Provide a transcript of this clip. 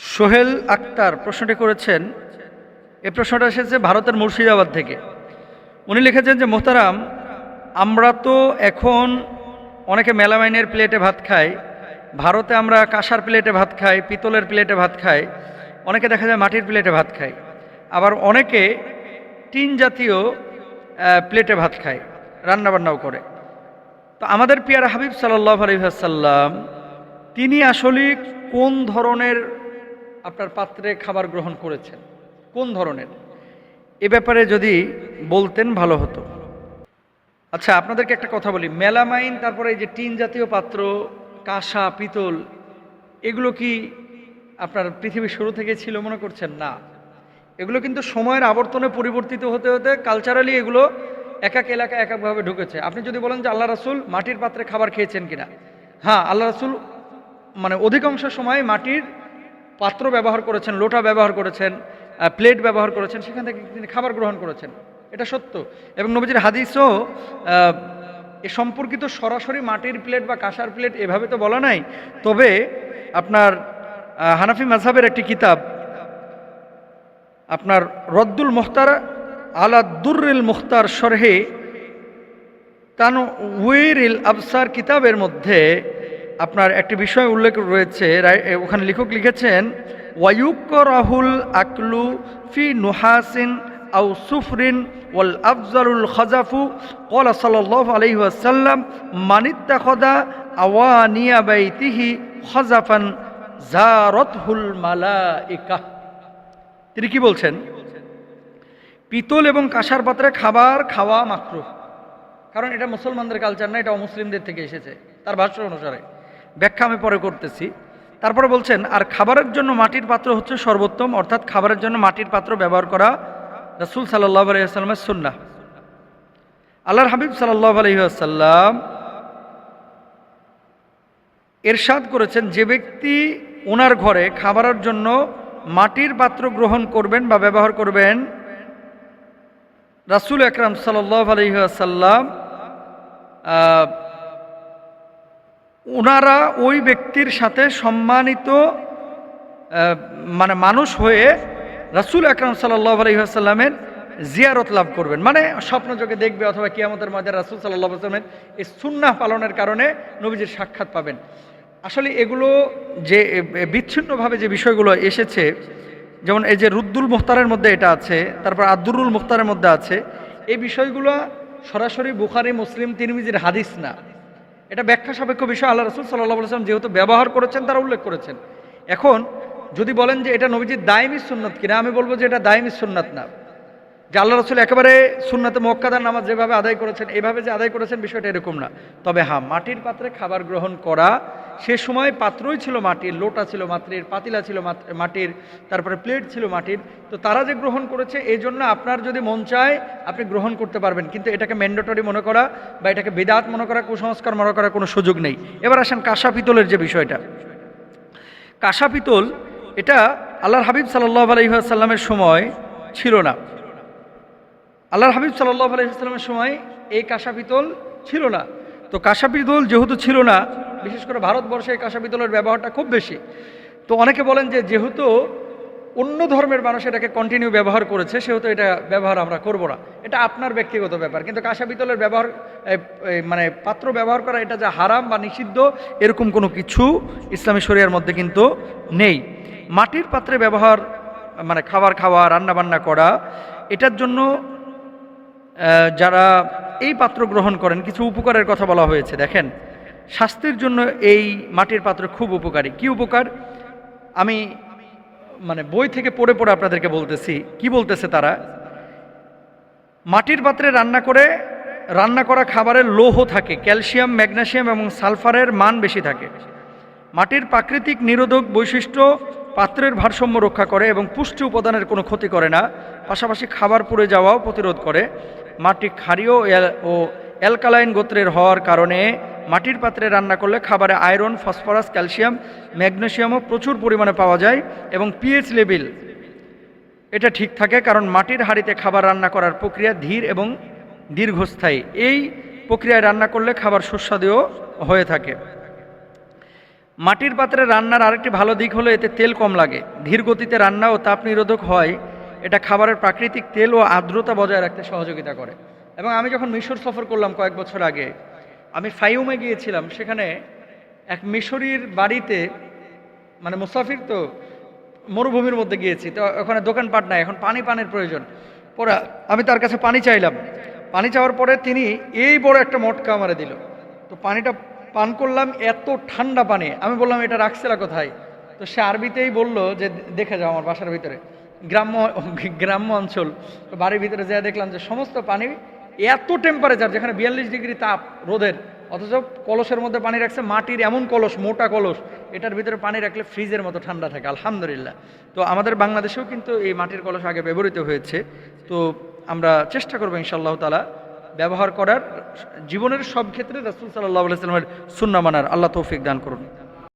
সোহেল আক্তার প্রশ্নটি করেছেন, এ প্রশ্নটা এসেছে ভারতের মুর্শিদাবাদ থেকে। উনি লিখেছেন যে, মোহতারাম, আমরা তো এখন অনেকে মেলামাইনের প্লেটে ভাত খাই, ভারতে আমরা কাঁসার প্লেটে ভাত খাই, পিতলের প্লেটে ভাত খাই, অনেকে দেখা যায় মাটির প্লেটে ভাত খায় আবার অনেকে টিন জাতীয় প্লেটে ভাত খায়, রান্নাবান্নাও করে। তো আমাদের পিয়ার হাবিব সাল্লাহ আলহিহাসাল্লাম তিনি আসলে কোন ধরনের আপনার পাত্রে খাবার গ্রহণ করেছেন। কোন ধরনের? এ ব্যাপারে যদি বলতেন ভালো হতো। আচ্ছা আপনাদেরকে একটা কথা বলি। মেলামাইন, তারপরে এই যে টিন জাতীয় পাত্র, কাঁসা, পিতল, এগুলো কি আপনার পৃথিবীর শুরু থেকে ছিল মনে করছেন? না। এগুলো কিন্তু সময়ের আবর্তনে পরিবর্তিত হতে হতে কালচারালি এগুলো এক এক এলাকা এক একভাবে ঢুকেছে। আপনি যদি বলেন যে আল্লাহ রাসুল মাটির পাত্রে খাবার খেয়েছেন কিনা? হ্যাঁ আল্লাহ রাসুল মানে অধিকাংশ সময় মাটির পাত্র ব্যবহার করেছেন, লোটা ব্যবহার করেছেন প্লেট ব্যবহার করেছেন, সেখান থেকে তিনি খাবার গ্রহণ করেছেন। এটা সত্য। এবং নবীজির হাদিসও এ সম্পর্কিত সরাসরি মাটির প্লেট বা কাঁসার প্লেট এভাবে তো বলা নাই। তবে আপনার হানাফি মাঝহাবের একটি কিতাব, আপনার রদ্দুল মুখতার আলা দুর্রিল মুখতার সরহে তান উইরিল আবসার কিতাবের মধ্যে আপনার একটি বিষয় উল্লেখ রয়েছে ওখানে লেখক লিখেছেন ওয়ায়ুক রাহুল আকলু ফি নুহাসিন আউ সুফরিন ওয়াল আফজালুল খাজাফু। কলা সাল্লাল্লাহু আসাল্লাম ওয়াসাল্লাম, মানিত্তাখদা আওয়ানিয়া বাইতিহি খাজাফান জারতহুল মালাইকা। তিনি কি বলছেন? পিতল এবং কাঁসার পাত্রে খাবার খাওয়া মাত্র কারণ এটা মুসলমানদের কালচার না, এটা অমুসলিমদের থেকে এসেছে, তার ভাষ্য অনুসারে। ব্যাখ্যা আমি পরে করতেছি। তারপরে বলছেন, আর খাবারের জন্য মাটির পাত্র হচ্ছে সর্বোত্তম, অর্থাৎ খাবারের জন্য মাটির পাত্র ব্যবহার করা রাসুল সাল্লাহ আলাইসাল্লামের সুন্না আল্লাহর হাবিব সাল্লাহ আলহিহাসাল্লাম এরশাদ করেছেন, যে ব্যক্তি ওনার ঘরে খাবারের জন্য মাটির পাত্র গ্রহণ করবেন বা ব্যবহার করবেন, রাসুল আকরাম সাল্লাহ আলহিহাসাল্লাম ওনারা ওই ব্যক্তির সাথে সম্মানিত মানে মানুষ হয়ে রাসুল আকরাম সাল্লাহ আলহিহাসাল্লামের জিয়ারত লাভ করবেন। মানে স্বপ্নযোগে দেখবে অথবা কিয়ামতের মধ্যে রাসুল সাল্লাহ আসলামের এই সুন্নাহ পালনের কারণে নবীজির সাক্ষাৎ পাবেন। আসলে এগুলো যে বিচ্ছিন্নভাবে যে বিষয়গুলো এসেছে, যেমন এই যে রুদ্দুল মুখতারের মধ্যে এটা আছে, তারপর আব্দুরুল মুখতারের মধ্যে আছে, এই বিষয়গুলো সরাসরি বুখারি, মুসলিম, তিরমিজির হাদিস না। এটা ব্যাখ্যা সাপেক্ষ বিষয়। আল্লাহ রসুল সাল্লাহ সাল্লাম যেহেতু ব্যবহার করেছেন, তারা উল্লেখ করেছেন। এখন যদি বলেন যে এটা নবীজির দায়মি সুন্নত কিনা, আমি বলব যে এটা দায়মি সুন্নাত না। যে আল্লাহ রসুল একেবারে সুন্নাতে মক্কাদার নামাজ যেভাবে আদায় করেছেন, এভাবে যে আদায় করেছেন, বিষয়টা এরকম না। তবে হ্যাঁ মাটির পাত্রে খাবার গ্রহণ করা সে সময় পাত্রই ছিল মাটির, লোটা ছিল মাটির, পাতিলা ছিল মাটির, তারপরে প্লেট ছিল মাটির। তো তারা যে গ্রহণ করেছে, এই জন্য আপনার যদি মন চায়, আপনি গ্রহণ করতে পারবেন। কিন্তু এটাকে ম্যান্ডেটরি মনে করা বা এটাকে বেদাত মনে করা, কুসংস্কার মনে করার কোনো সুযোগ নেই। এবার আসেন কাঁসা পিতলের যে বিষয়টা। কাঁসা পিতল, এটা আল্লাহর হাবিব সাল্লাহ আলহিহাসাল্লামের সময় ছিল না। আল্লাহর হাবিব সাল্লাহ আলহিহাস্লামের সময় এই কাঁসা পিতল ছিল না। তো কাঁসা পিতল যেহেতু ছিল না বিশেষ করে ভারতবর্ষে এই কাঁসা পিতলের ব্যবহারটা খুব বেশি। তো অনেকে বলেন যে যেহেতু অন্য ধর্মের মানুষ এটাকে কন্টিনিউ ব্যবহার করেছে, সেহেতু এটা ব্যবহার আমরা করব না। এটা আপনার ব্যক্তিগত ব্যাপার, কিন্তু কাঁসা পিতলের ব্যবহার মানে পাত্র ব্যবহার করা, এটা যে হারাম বা নিষিদ্ধ, এরকম কোনো কিছু ইসলামী শরিয়ার মধ্যে কিন্তু নেই। মাটির পাত্রে ব্যবহার মানে খাবার খাওয়া রান্না বান্না করা, এটার জন্য যারা এই পাত্র গ্রহণ করেন, কিছু উপকারের কথা বলা হয়েছে, দেখেন। স্বাস্থ্যের জন্য এই মাটির পাত্র খুব উপকারী। কি উপকার? আমি মানে বই থেকে পড়ে পড়ে আপনাদেরকে বলতেছি। কি বলতেছে তারা? মাটির পাত্রে রান্না করে, রান্না করা খাবারের লৌহ থাকে, ক্যালসিয়াম ম্যাগনেশিয়াম এবং সালফারের মান বেশি থাকে। মাটির প্রাকৃতিক নিরোধক বৈশিষ্ট্য পাত্রের ভারসাম্য রক্ষা করে এবং পুষ্টি উপাদানের কোনো ক্ষতি করে না, পাশাপাশি খাবার পুড়ে যাওয়াও প্রতিরোধ করে। মাটি ক্ষারীয় ও অ্যালকালাইন গোত্রের হওয়ার কারণে মাটির পাত্রে রান্না করলে খাবারে আয়রন, ফসফরাস, ক্যালসিয়াম ম্যাগনেশিয়ামও প্রচুর পরিমাণে পাওয়া যায় এবং পিএইচ লেভেল এটা ঠিক থাকে কারণ মাটির হাঁড়িতে খাবার রান্না করার প্রক্রিয়া ধীর এবং দীর্ঘস্থায়ী। এই প্রক্রিয়ায় রান্না করলে খাবার সুস্বাদুও হয়ে থাকে। মাটির পাত্রে রান্নার আরেকটি ভালো দিক হলো এতে তেল কম লাগে। ধীর গতিতে রান্না ও তাপ নিরোধক হয়, এটা খাবারের প্রাকৃতিক তেল ও আর্দ্রতা বজায় রাখতে সহযোগিতা করে। এবং আমি যখন মিশর সফর করলাম কয়েক বছর আগে আমি ফাইউমে গিয়েছিলাম, সেখানে এক মিশরির বাড়িতে মানে মুসাফির তো মরুভূমির মধ্যে গিয়েছি, তো ওখানে দোকানপাট নাই, এখন পানি পানের প্রয়োজন। পরে আমি তার কাছে পানি চাইলাম। পানি চাওয়ার পরে তিনি এই বড় একটা মটকা আমারে দিল। তো পানিটা পান করলাম, এত ঠান্ডা পানি। আমি বললাম, এটা রাখছিলা কোথায়? তো সে আরবিতেই বলল যে, দেখে যাও আমার বাসার ভিতরে। গ্রাম্য গ্রাম্য অঞ্চল বাড়ির ভিতরে যা দেখলাম যে, সমস্ত পানি এত টেম্পারেচার যেখানে বিয়াল্লিশ ডিগ্রি তাপ রোদের, অথচ কলসের মধ্যে পানি রাখছে, মাটির এমন কলস, মোটা কলস, এটার ভিতরে পানি রাখলে ফ্রিজের মতো ঠান্ডা থাকে, আলহামদুলিল্লাহ। তো আমাদের বাংলাদেশেও কিন্তু এই মাটির কলস আগে ব্যবহৃত হয়েছে। তো আমরা চেষ্টা করব ইনশাআল্লাহ তালা ব্যবহার করার, জীবনের সব ক্ষেত্রে রাসুল সাল্লাহ সাল্লামের সুন্না মানার, আল্লাহ তৌফিক দান করুন।